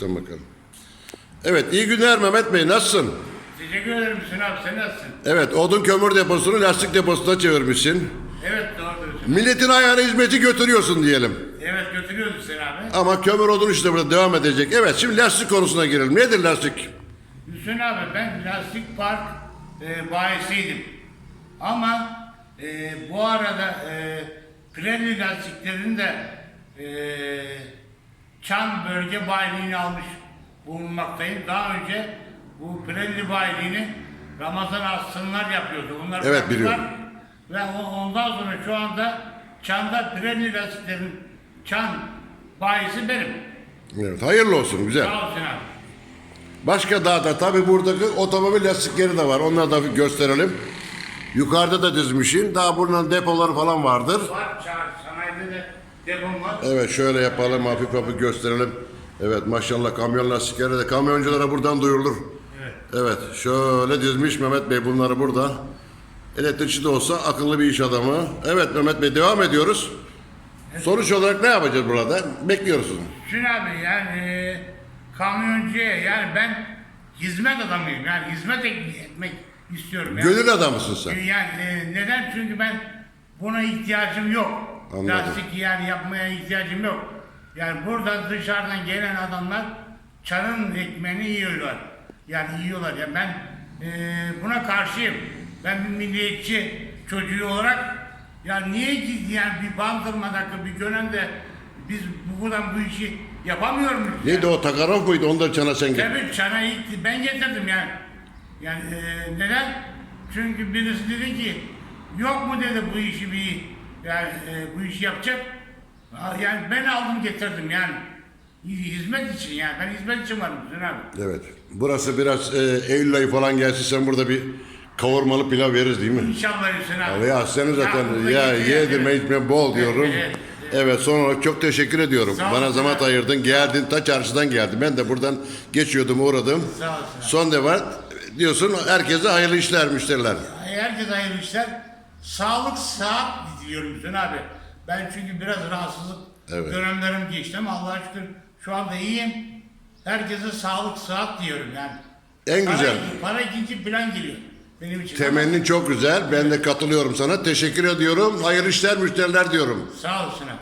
Bakalım. Evet iyi günler Mehmet Bey nasılsın? Teşekkür ederim Hüseyin abi sen nasılsın? Evet odun kömür deposunu lastik deposuna çevirmişsin. Evet doğru diyorsun. Milletin ayağına hizmeti götürüyorsun diyelim. Evet götürüyoruz Hüseyin abi. Ama kömür odun işte burada devam edecek. Evet şimdi lastik konusuna girelim. Nedir lastik? Hüseyin abi ben lastik park e, bayisiydim. Ama e, bu arada e, Pirelli lastiklerin de e, Çan bölge bayiliğini almış bulunmaktayım. Daha önce bu Pirelli bayiliğini Ramazan Aslanlar yapıyordu. Onlar Evet, biliyorum. Ve ondan sonra şu anda Çan'da Pirelli lastiklerin Çan bayisi benim. Evet hayırlı olsun güzel. Sağ olsun abi. Başka dağda tabi buradaki otomobil lastikleri de var. Onları da gösterelim. Yukarıda da dizmişin. Daha bunların depoları falan vardır. Var sanayide de depom var. Evet şöyle yapalım hafif hafif gösterelim. Evet maşallah kamyon lastikleri de kamyonculara buradan duyurulur. Evet. Evet şöyle dizmiş Mehmet Bey bunları burada. Elektrikçi de olsa akıllı bir iş adamı. Evet Mehmet Bey devam ediyoruz. Sonuç olarak ne yapacağız burada? Bekliyoruz sizi. Hüsnü abi yani e, kamyoncuya yani ben hizmet adamıyım yani hizmet etmek istiyorum. Yani, Gönül adamısın sen. yani e, neden? Çünkü ben buna ihtiyacım yok. Anladım. Lastik yani yapmaya ihtiyacım yok. Yani burada dışarıdan gelen adamlar çarın ekmeğini yiyorlar. Yani yiyorlar. Yani ben e, buna karşıyım. Ben bir milliyetçi çocuğu olarak yani niye ki yani bir bandırmadaki bir gönende biz buradan bu işi yapamıyor muyuz? Neydi o Takarov muydu? Onu da çana sen gel. Tabii çana ben getirdim yani. Yani e, neden? Çünkü birisi dedi ki yok mu dedi bu işi bir yani e, bu işi yapacak. Yani ben aldım getirdim yani. Hizmet için yani. Ben hizmet için varım Hüseyin abi. Evet. Burası biraz e, Eylül ayı falan gelse sen burada bir kavurmalı pilav veririz değil mi? İnşallah Hüseyin abi. Ya senin zaten ya getiriyor, yedirme içme bol diyorum. Evet, evet, Evet son olarak çok teşekkür ediyorum. Sağ ol, Bana zaman ol. ayırdın. Geldin ta çarşıdan geldin. Ben de buradan geçiyordum uğradım. Sağ olsun. Son defa diyorsun herkese hayırlı işler müşteriler. Herkese hayırlı işler. Sağlık, saat diliyorum Hüseyin abi. Ben çünkü biraz rahatsızlık Evet. dönemlerim geçti ama Allah'a şükür şu anda iyiyim. Herkese sağlık, saat diyorum yani. En Para- güzel. Para ikinci plan geliyor benim için. Temennin çok güzel. Ben de katılıyorum sana. Teşekkür ediyorum. Hayırlı işler müşteriler diyorum. Sağ olsun abi.